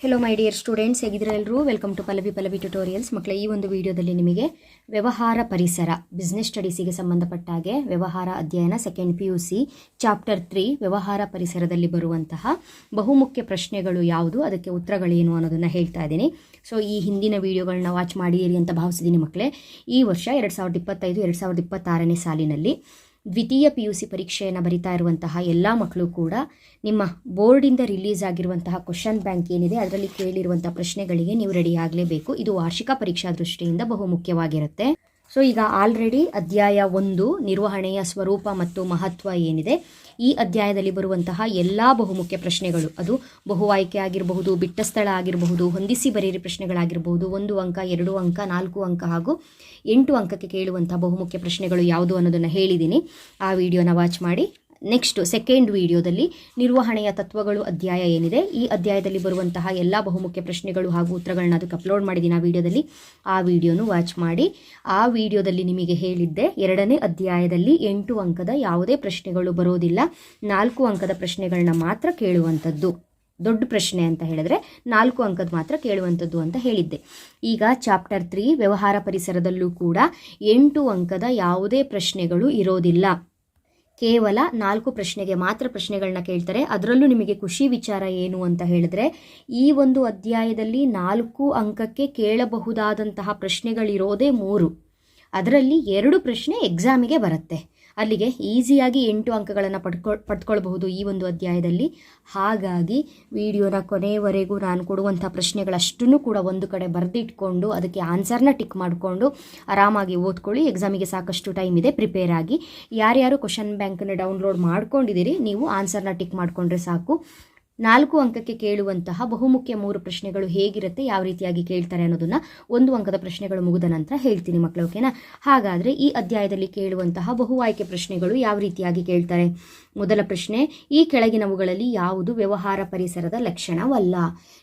Hello my dear students ಹೇಗಿದ್ರೆ ಎಲ್ಲರೂ welcome to Pallavi Pallavi tutorials ಮಕ್ಕಳ ಈ ಒಂದು ವಿಡಿಯೋದಲ್ಲಿ ನಿಮಗೆ ವ್ಯವಹಾರ ಪರಿಸರ ಬಿಸ್ನೆಸ್ ಸ್ಟಡೀಸಿಗೆ ಸಂಬಂಧಪಟ್ಟ ಹಾಗೆ ವ್ಯವಹಾರ ಅಧ್ಯಯನ second P U C chapter three ವ್ಯವಹಾರ ಪರಿಸರದಲ್ಲಿ ಬರುವಂತಹ ಬಹುಮುಖ್ಯ ಪ್ರಶ್ನೆಗಳು ಯಾವುದು, ಅದಕ್ಕೆ ಉತ್ತರಗಳೇನು ಅನ್ನೋದನ್ನು ಹೇಳ್ತಾ ಇದ್ದೀನಿ. ಸೊ ಈ ಹಿಂದಿನ ವಿಡಿಯೋಗಳನ್ನ ವಾಚ್ ಮಾಡಿದಿರಿ ಅಂತ ಭಾವಿಸಿದ್ದೀನಿ ಮಕ್ಕಳೇ ಈ ವರ್ಷ ಎರಡು ಸಾವಿರದ ಇಪ್ಪತ್ತೈದು, ಎರಡು ಸಾವಿರದ ಇಪ್ಪತ್ತಾರನೇ ಸಾಲಿನಲ್ಲಿ ದ್ವಿತೀಯ ಪಿ ಯು ಸಿ ಪರೀಕ್ಷೆಯನ್ನು ಬರಿತಾ ಇರುವಂತಹ ಎಲ್ಲ ಮಕ್ಕಳು ಕೂಡ ನಿಮ್ಮ ಬೋರ್ಡಿಂದ ರಿಲೀಸ್ ಆಗಿರುವಂತಹ ಕ್ವಶನ್ ಬ್ಯಾಂಕ್ ಏನಿದೆ ಅದರಲ್ಲಿ ಕೇಳಿರುವಂತಹ ಪ್ರಶ್ನೆಗಳಿಗೆ ನೀವು ರೆಡಿ ಆಗಲೇಬೇಕು. ಇದು ವಾರ್ಷಿಕ ಪರೀಕ್ಷಾ ದೃಷ್ಟಿಯಿಂದ ಬಹು ಮುಖ್ಯವಾಗಿರುತ್ತೆ ಸೊ ಈಗ ಆಲ್ರೆಡಿ ಅಧ್ಯಾಯ ಒಂದು, ನಿರ್ವಹಣೆಯ ಸ್ವರೂಪ ಮತ್ತು ಮಹತ್ವ ಏನಿದೆ? ಈ ಅಧ್ಯಾಯದಲ್ಲಿ ಬರುವಂತಹ ಎಲ್ಲ ಬಹುಮುಖ್ಯ ಪ್ರಶ್ನೆಗಳು. ಅದು ಬಹು ಆಯ್ಕೆ ಆಗಿರಬಹುದು ಬಿಟ್ಟ ಸ್ಥಳ ಆಗಿರಬಹುದು, ಹೊಂದಿಸಿ ಬರೆಯಿರಿ ಪ್ರಶ್ನೆಗಳಾಗಿರಬಹುದು, ಒಂದು ಅಂಕ, ಎರಡು ಅಂಕ, ನಾಲ್ಕು ಅಂಕ ಹಾಗೂ ಎಂಟು ಅಂಕಕ್ಕೆ ಕೇಳುವಂತಹ ಬಹುಮುಖ್ಯ ಪ್ರಶ್ನೆಗಳು ಯಾವುದು ಅನ್ನೋದನ್ನು ಹೇಳಿದ್ದೀನಿ. ಆ ವಿಡಿಯೋನ ವಾಚ್ ಮಾಡಿ. ನೆಕ್ಸ್ಟ್ ಸೆಕೆಂಡ್ ವಿಡಿಯೋದಲ್ಲಿ ನಿರ್ವಹಣೆಯ ತತ್ವಗಳು ಅಧ್ಯಾಯ ಏನಿದೆ. ಈ ಅಧ್ಯಾಯದಲ್ಲಿ ಬರುವಂತಹ ಎಲ್ಲ ಬಹುಮುಖ್ಯ ಪ್ರಶ್ನೆಗಳು ಹಾಗೂ ಉತ್ತರಗಳನ್ನ ಅದಕ್ಕೆ ಅಪ್ಲೋಡ್ ಮಾಡಿದ್ದೀನಿ ಆ ವಿಡಿಯೋದಲ್ಲಿ. ಆ ವಿಡಿಯೋನು ವಾಚ್ ಮಾಡಿ. ಆ ವಿಡಿಯೋದಲ್ಲಿ ನಿಮಗೆ ಹೇಳಿದ್ದೆ ಎರಡನೇ ಅಧ್ಯಾಯದಲ್ಲಿ ಎಂಟು ಅಂಕದ ಯಾವುದೇ ಪ್ರಶ್ನೆಗಳು ಬರೋದಿಲ್ಲ. ನಾಲ್ಕು ಅಂಕದ ಪ್ರಶ್ನೆಗಳನ್ನ ಮಾತ್ರ ಕೇಳುವಂಥದ್ದು. ದೊಡ್ಡ ಪ್ರಶ್ನೆ ಅಂತ ಹೇಳಿದ್ರೆ ನಾಲ್ಕು ಅಂಕದ ಮಾತ್ರ ಕೇಳುವಂಥದ್ದು ಅಂತ ಹೇಳಿದ್ದೆ. ಈಗ ಚಾಪ್ಟರ್ ತ್ರೀ ವ್ಯವಹಾರ ಪರಿಸರದಲ್ಲೂ ಕೂಡ ಎಂಟು ಅಂಕದ ಯಾವುದೇ ಪ್ರಶ್ನೆಗಳು ಇರೋದಿಲ್ಲ. ಕೇವಲ ನಾಲ್ಕು ಪ್ರಶ್ನೆಗೆ ಮಾತ್ರ ಪ್ರಶ್ನೆಗಳನ್ನ ಕೇಳ್ತಾರೆ. ಅದರಲ್ಲೂ ನಿಮಗೆ ಖುಷಿ ವಿಚಾರ ಏನು ಅಂತ ಹೇಳಿದ್ರೆ, ಈ ಒಂದು ಅಧ್ಯಾಯದಲ್ಲಿ ನಾಲ್ಕು ಅಂಕಕ್ಕೆ ಕೇಳಬಹುದಾದಂತಹ ಪ್ರಶ್ನೆಗಳಿರೋದೇ ಮೂರು. ಅದರಲ್ಲಿ ಎರಡು ಪ್ರಶ್ನೆ ಎಕ್ಸಾಮಿಗೆ ಬರುತ್ತೆ. ಅಲ್ಲಿಗೆ ಈಸಿಯಾಗಿ ಎಂಟು ಅಂಕಗಳನ್ನು ಪಡ್ಕೊ, ಪಡ್ಕೊಳ್ಬಹುದು ಈ ಒಂದು ಅಧ್ಯಾಯದಲ್ಲಿ. ಹಾಗಾಗಿ ವಿಡಿಯೋನ ಕೊನೆಯವರೆಗೂ ನಾನು ಕೊಡುವಂಥ ಪ್ರಶ್ನೆಗಳಷ್ಟನ್ನು ಕೂಡ ಒಂದು ಕಡೆ ಬರೆದಿಟ್ಕೊಂಡು ಅದಕ್ಕೆ ಆನ್ಸರ್ನ ಟಿಕ್ ಮಾಡಿಕೊಂಡು ಆರಾಮಾಗಿ ಓದ್ಕೊಳ್ಳಿ. ಎಕ್ಸಾಮಿಗೆ ಸಾಕಷ್ಟು ಟೈಮ್ ಇದೆ, ಪ್ರಿಪೇರ್ ಆಗಿ. ಯಾರ್ಯಾರು ಕ್ವಶನ್ ಬ್ಯಾಂಕನ್ನು ಡೌನ್ಲೋಡ್ ಮಾಡ್ಕೊಂಡಿದ್ದೀರಿ, ನೀವು ಆನ್ಸರ್ನ ಟಿಕ್ ಮಾಡಿಕೊಂಡ್ರೆ ಸಾಕು. ನಾಲ್ಕು ಅಂಕಕ್ಕೆ ಕೇಳುವಂತಹ ಬಹುಮುಖ್ಯ ಮೂರು ಪ್ರಶ್ನೆಗಳು ಹೇಗಿರುತ್ತೆ, ಯಾವ ರೀತಿಯಾಗಿ ಕೇಳ್ತಾರೆ ಅನ್ನೋದನ್ನ ಒಂದು ಅಂಕದ ಪ್ರಶ್ನೆಗಳು ಮುಗಿದ ನಂತರ ಹೇಳ್ತೀನಿ ಮಕ್ಕಳು ಓಕೆನಾ? ಹಾಗಾದರೆ ಈ ಅಧ್ಯಾಯದಲ್ಲಿ ಕೇಳುವಂತಹ ಬಹು ಆಯ್ಕೆ ಪ್ರಶ್ನೆಗಳು ಯಾವ ರೀತಿಯಾಗಿ ಕೇಳ್ತಾರೆ? ಮೊದಲ ಪ್ರಶ್ನೆ, ಈ ಕೆಳಗಿನವುಗಳಲ್ಲಿ ಯಾವುದು ವ್ಯವಹಾರ ಪರಿಸರದ ಲಕ್ಷಣವಲ್ಲ?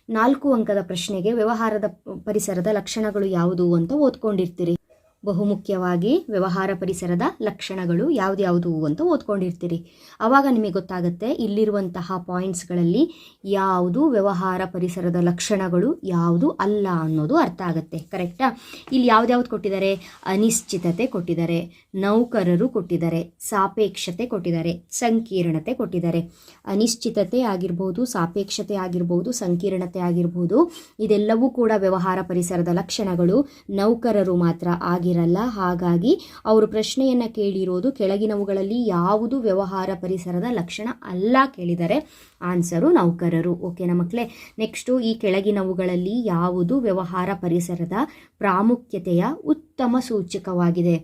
ನಾಲ್ಕು ಅಂಕದ ಪ್ರಶ್ನೆಗೆ ವ್ಯವಹಾರದ ಪರಿಸರದ ಲಕ್ಷಣಗಳು ಯಾವುದು ಅಂತ ಓದ್ಕೊಂಡಿರ್ತೀರಿ. ಬಹುಮುಖ್ಯವಾಗಿ ವ್ಯವಹಾರ ಪರಿಸರದ ಲಕ್ಷಣಗಳು ಯಾವ್ದ್ಯಾವುದು ಅಂತ ಓದ್ಕೊಂಡಿರ್ತೀರಿ. ಆವಾಗ ನಿಮಗೆ ಗೊತ್ತಾಗುತ್ತೆ ಇಲ್ಲಿರುವಂತಹ ಪಾಯಿಂಟ್ಸ್ಗಳಲ್ಲಿ ಯಾವುದು ವ್ಯವಹಾರ ಪರಿಸರದ ಲಕ್ಷಣಗಳು, ಯಾವುದು ಅಲ್ಲ ಅನ್ನೋದು ಅರ್ಥ ಆಗುತ್ತೆ. ಕರೆಕ್ಟಾ ಇಲ್ಲಿ ಯಾವ್ದ್ಯಾವ್ದು ಕೊಟ್ಟಿದ್ದಾರೆ? ಅನಿಶ್ಚಿತತೆ ಕೊಟ್ಟಿದ್ದಾರೆ, ನೌಕರರು ಕೊಟ್ಟಿದ್ದಾರೆ, ಸಾಪೇಕ್ಷತೆ ಕೊಟ್ಟಿದ್ದಾರೆ, ಸಂಕೀರ್ಣತೆ ಕೊಟ್ಟಿದ್ದಾರೆ. ಅನಿಶ್ಚಿತತೆ ಆಗಿರ್ಬೋದು, ಸಾಪೇಕ್ಷತೆ ಆಗಿರ್ಬೋದು, ಸಂಕೀರ್ಣತೆ ಆಗಿರ್ಬೋದು, ಇದೆಲ್ಲವೂ ಕೂಡ ವ್ಯವಹಾರ ಪರಿಸರದ ಲಕ್ಷಣಗಳು. ನೌಕರರು ಮಾತ್ರ ಆಗಿರಲ್ಲ ಹಾಗಾಗಿ ಅವರು ಪ್ರಶ್ನೆಯನ್ನು ಕೇಳಿರೋದು ಕೆಳಗಿನವುಗಳಲ್ಲಿ ಯಾವುದು ವ್ಯವಹಾರ ಪರಿಸರದ ಲಕ್ಷಣ ಅಲ್ಲ ಕೇಳಿದರೆ ಆನ್ಸರು ನೌಕರರು. ಓಕೆನಾ ಮಕ್ಕಳೇ ನೆಕ್ಸ್ಟು ಈ ಕೆಳಗಿನವುಗಳಲ್ಲಿ ಯಾವುದು ವ್ಯವಹಾರ ಪರಿಸರದ ಪ್ರಾಮುಖ್ಯತೆಯ ಉತ್ತಮ ಸೂಚಕವಾಗಿದೆ.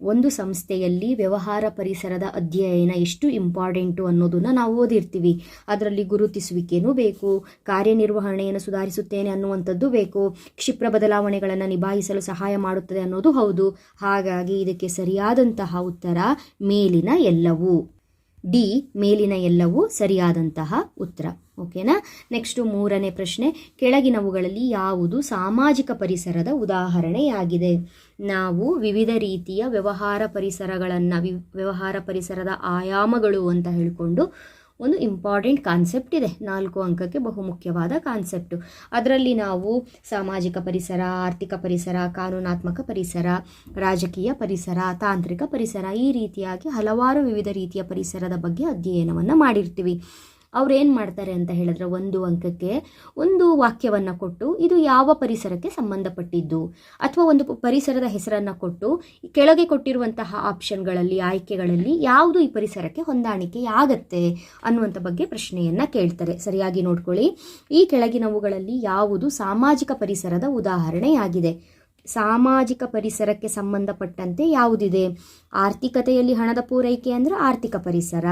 ಒಂದು ಸಂಸ್ಥೆಯಲ್ಲಿ ವ್ಯವಹಾರ ಪರಿಸರದ ಅಧ್ಯಯನ ಎಷ್ಟು ಇಂಪಾರ್ಟೆಂಟು ಅನ್ನೋದನ್ನು ನಾವು ಓದಿರ್ತೀವಿ. ಅದರಲ್ಲಿ ಗುರುತಿಸುವಿಕೆಯೂ ಬೇಕು, ಕಾರ್ಯನಿರ್ವಹಣೆಯನ್ನು ಸುಧಾರಿಸುತ್ತೇನೆ ಅನ್ನುವಂಥದ್ದು ಬೇಕು, ಕ್ಷಿಪ್ರ ಬದಲಾವಣೆಗಳನ್ನು ನಿಭಾಯಿಸಲು ಸಹಾಯ ಮಾಡುತ್ತದೆ ಅನ್ನೋದು ಹೌದು. ಹಾಗಾಗಿ ಇದಕ್ಕೆ ಸರಿಯಾದಂತಹ ಉತ್ತರ ಮೇಲಿನ ಎಲ್ಲವೂ. ಡಿ ಮೇಲಿನ ಎಲ್ಲವೂ ಸರಿಯಾದಂತಹ ಉತ್ತರ. ಓಕೆನಾ? ನೆಕ್ಸ್ಟು ಮೂರನೇ ಪ್ರಶ್ನೆ. ಕೆಳಗಿನವುಗಳಲ್ಲಿ ಯಾವುದು ಸಾಮಾಜಿಕ ಪರಿಸರದ ಉದಾಹರಣೆಯಾಗಿದೆ? ನಾವು ವಿವಿಧ ರೀತಿಯ ವ್ಯವಹಾರ ಪರಿಸರಗಳನ್ನು ವ್ಯವಹಾರ ಪರಿಸರದ ಆಯಾಮಗಳು ಅಂತ ಹೇಳಿಕೊಂಡು ಒಂದು ಇಂಪಾರ್ಟೆಂಟ್ ಕಾನ್ಸೆಪ್ಟ್ ಇದೆ. ನಾಲ್ಕು ಅಂಕಕ್ಕೆ ಬಹುಮುಖ್ಯವಾದ ಕಾನ್ಸೆಪ್ಟು ಅದರಲ್ಲಿ ನಾವು ಸಾಮಾಜಿಕ ಪರಿಸರ, ಆರ್ಥಿಕ ಪರಿಸರ, ಕಾನೂನಾತ್ಮಕ ಪರಿಸರ, ರಾಜಕೀಯ ಪರಿಸರ, ತಾಂತ್ರಿಕ ಪರಿಸರ ಈ ರೀತಿಯಾಗಿ ಹಲವಾರು ವಿವಿಧ ರೀತಿಯ ಪರಿಸರದ ಬಗ್ಗೆ ಅಧ್ಯಯನವನ್ನು ಮಾಡಿರ್ತೀವಿ. ಅವ್ರು ಏನು ಮಾಡ್ತಾರೆ ಅಂತ ಹೇಳಿದ್ರೆ ಒಂದು ಅಂಕಕ್ಕೆ ಒಂದು ವಾಕ್ಯವನ್ನು ಕೊಟ್ಟು ಇದು ಯಾವ ಪರಿಸರಕ್ಕೆ ಸಂಬಂಧಪಟ್ಟಿದ್ದು ಅಥವಾ ಒಂದು ಪರಿಸರದ ಹೆಸರನ್ನು ಕೊಟ್ಟು ಕೆಳಗೆ ಕೊಟ್ಟಿರುವಂತಹ ಆಪ್ಷನ್ಗಳಲ್ಲಿ, ಆಯ್ಕೆಗಳಲ್ಲಿ ಯಾವುದು ಈ ಪರಿಸರಕ್ಕೆ ಹೊಂದಾಣಿಕೆ ಆಗತ್ತೆ ಅನ್ನುವಂಥ ಬಗ್ಗೆ ಪ್ರಶ್ನೆಯನ್ನು ಕೇಳ್ತಾರೆ. ಸರಿಯಾಗಿ ನೋಡ್ಕೊಳ್ಳಿ. ಈ ಕೆಳಗಿನವುಗಳಲ್ಲಿ ಯಾವುದು ಸಾಮಾಜಿಕ ಪರಿಸರದ ಉದಾಹರಣೆಯಾಗಿದೆ. ಸಾಮಾಜಿಕ ಪರಿಸರಕ್ಕೆ ಸಂಬಂಧಪಟ್ಟಂತೆ ಯಾವುದಿದೆ? ಆರ್ಥಿಕತೆಯಲ್ಲಿ ಹಣದ ಪೂರೈಕೆ ಅಂದರೆ ಆರ್ಥಿಕ ಪರಿಸರ.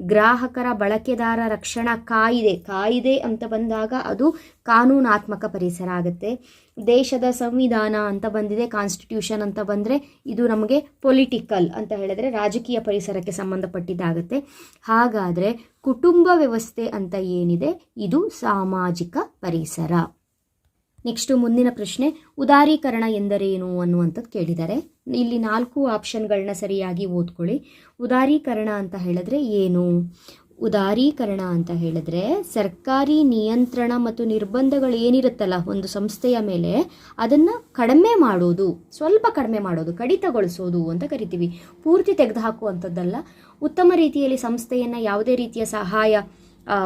ಗ್ರಾಹಕರ ಬಳಕೆದಾರ ರಕ್ಷಣಾ ಕಾಯಿದೆ. ಕಾಯಿದೆ ಅಂತ ಬಂದಾಗ ಅದು ಕಾನೂನಾತ್ಮಕ ಪರಿಸರ ಆಗುತ್ತೆ. ದೇಶದ ಸಂವಿಧಾನ ಅಂತ ಬಂದಿದೆ ಕಾನ್ಸ್ಟಿಟ್ಯೂಷನ್ ಅಂತ ಬಂದರೆ ಇದು ನಮಗೆ ಪೊಲಿಟಿಕಲ್ ಅಂತ ಹೇಳಿದ್ರೆ ರಾಜಕೀಯ ಪರಿಸರಕ್ಕೆ ಸಂಬಂಧಪಟ್ಟಿದ್ದಾಗುತ್ತೆ. ಹಾಗಾದರೆ ಕುಟುಂಬ ವ್ಯವಸ್ಥೆ ಅಂತ ಏನಿದೆ? ಇದು ಸಾಮಾಜಿಕ ಪರಿಸರ. ನೆಕ್ಸ್ಟು ಮುಂದಿನ ಪ್ರಶ್ನೆ, ಉದಾರೀಕರಣ ಎಂದರೇನು ಅನ್ನುವಂಥದ್ದು ಕೇಳಿದ್ದಾರೆ. ಇಲ್ಲಿ ನಾಲ್ಕು ಆಪ್ಷನ್ಗಳನ್ನ ಸರಿಯಾಗಿ ಓದ್ಕೊಳ್ಳಿ. ಉದಾರೀಕರಣ ಅಂತ ಹೇಳಿದ್ರೆ ಏನು? ಉದಾರೀಕರಣ ಅಂತ ಹೇಳಿದ್ರೆ ಸರ್ಕಾರಿ ನಿಯಂತ್ರಣ ಮತ್ತು ನಿರ್ಬಂಧಗಳು ಏನಿರುತ್ತಲ್ಲ ಒಂದು ಸಂಸ್ಥೆಯ ಮೇಲೆ ಅದನ್ನು ಕಡಿಮೆ ಮಾಡೋದು, ಸ್ವಲ್ಪ ಕಡಿಮೆ ಮಾಡೋದು, ಕಡಿತಗೊಳಿಸೋದು ಅಂತ ಕರಿತೀವಿ. ಪೂರ್ತಿ ತೆಗೆದುಹಾಕುವಂಥದ್ದಲ್ಲ ಉತ್ತಮ ರೀತಿಯಲ್ಲಿ ಸಂಸ್ಥೆಯನ್ನು ಯಾವುದೇ ರೀತಿಯ ಸಹಾಯ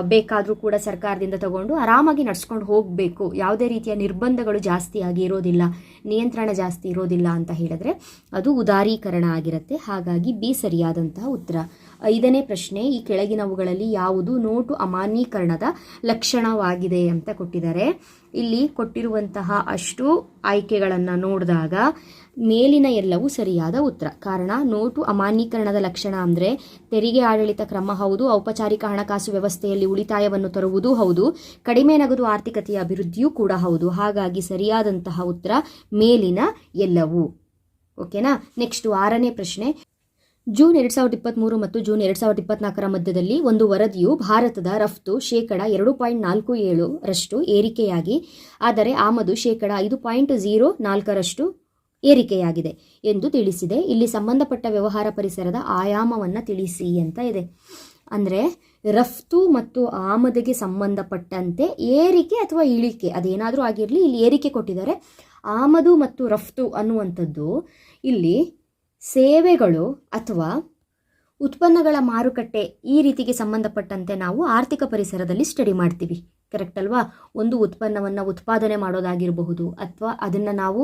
ಬೇಕಾದರೂ ಕೂಡ ಸರ್ಕಾರದಿಂದ ತಗೊಂಡು ಆರಾಮಾಗಿ ನಡ್ಸ್ಕೊಂಡು ಹೋಗಬೇಕು. ಯಾವುದೇ ರೀತಿಯ ನಿರ್ಬಂಧಗಳು ಜಾಸ್ತಿಯಾಗಿ ಇರೋದಿಲ್ಲ. ನಿಯಂತ್ರಣ ಜಾಸ್ತಿ ಇರೋದಿಲ್ಲ ಅಂತ ಹೇಳಿದ್ರೆ ಅದು ಉದಾರೀಕರಣ ಆಗಿರುತ್ತೆ. ಹಾಗಾಗಿ ಬಿ ಸರಿಯಾದಂತಹ ಉತ್ತರ. ಐದನೇ ಪ್ರಶ್ನೆ, ಈ ಕೆಳಗಿನವುಗಳಲ್ಲಿ ಯಾವುದು ನೋಟು ಅಮಾನ್ಯೀಕರಣದ ಲಕ್ಷಣವಾಗಿದೆ ಅಂತ ಕೊಟ್ಟಿದ್ದಾರೆ. ಇಲ್ಲಿ ಕೊಟ್ಟಿರುವಂತಹ ಅಷ್ಟು ಆಯ್ಕೆಗಳನ್ನು ನೋಡಿದಾಗ ಮೇಲಿನ ಎಲ್ಲವೂ ಸರಿಯಾದ ಉತ್ತರ. ಕಾರಣ, ನೋಟು ಅಮಾನ್ಯೀಕರಣದ ಲಕ್ಷಣ ಅಂದರೆ ತೆರಿಗೆ ಆಡಳಿತ ಕ್ರಮ ಹೌದು, ಔಪಚಾರಿಕ ಹಣಕಾಸು ವ್ಯವಸ್ಥೆಯಲ್ಲಿ ಉಳಿತಾಯವನ್ನು ತರುವುದೂ ಹೌದು, ಕಡಿಮೆ ನಗದು ಆರ್ಥಿಕತೆಯ ಅಭಿವೃದ್ಧಿಯೂ ಕೂಡ ಹೌದು. ಹಾಗಾಗಿ ಸರಿಯಾದಂತಹ ಉತ್ತರ ಮೇಲಿನ ಎಲ್ಲವೂ. ಓಕೆನಾ? ನೆಕ್ಸ್ಟ್ ಆರನೇ ಪ್ರಶ್ನೆ. ಜೂನ್ ಎರಡು ಸಾವಿರದ ಇಪ್ಪತ್ತ್ಮೂರು ಮತ್ತು ಜೂನ್ ಎರಡು ಸಾವಿರದ ಇಪ್ಪತ್ನಾಲ್ಕರ ಮಧ್ಯದಲ್ಲಿ ಒಂದು ವರದಿಯು ಭಾರತದ ರಫ್ತು ಶೇಕಡ ಎರಡು ಪಾಯಿಂಟ್ ನಾಲ್ಕು ಏಳು ರಷ್ಟು ಏರಿಕೆಯಾಗಿ, ಆದರೆ ಆಮದು ಶೇಕಡ ಐದು ಪಾಯಿಂಟ್ ಝೀರೋ ನಾಲ್ಕರಷ್ಟು ಏರಿಕೆಯಾಗಿದೆ ಎಂದು ತಿಳಿಸಿದೆ. ಇಲ್ಲಿ ಸಂಬಂಧಪಟ್ಟ ವ್ಯವಹಾರ ಪರಿಸರದ ಆಯಾಮವನ್ನು ತಿಳಿಸಿ ಅಂತ ಇದೆ. ಅಂದರೆ ರಫ್ತು ಮತ್ತು ಆಮದಿಗೆ ಸಂಬಂಧಪಟ್ಟಂತೆ ಏರಿಕೆ ಅಥವಾ ಇಳಿಕೆ, ಅದೇನಾದರೂ ಆಗಿರಲಿ, ಇಲ್ಲಿ ಏರಿಕೆ ಕೊಟ್ಟಿದ್ದಾರೆ. ಆಮದು ಮತ್ತು ರಫ್ತು ಅನ್ನುವಂಥದ್ದು ಇಲ್ಲಿ ಸೇವೆಗಳು ಅಥವಾ ಉತ್ಪನ್ನಗಳ ಮಾರುಕಟ್ಟೆ ಈ ರೀತಿಗೆ ಸಂಬಂಧಪಟ್ಟಂತೆ ನಾವು ಆರ್ಥಿಕ ಪರಿಸರದಲ್ಲಿ ಸ್ಟಡಿ ಮಾಡ್ತೀವಿ. ಕರೆಕ್ಟ್ ಅಲ್ವಾ? ಒಂದು ಉತ್ಪನ್ನವನ್ನು ಉತ್ಪಾದನೆ ಮಾಡೋದಾಗಿರಬಹುದು ಅಥವಾ ಅದನ್ನು ನಾವು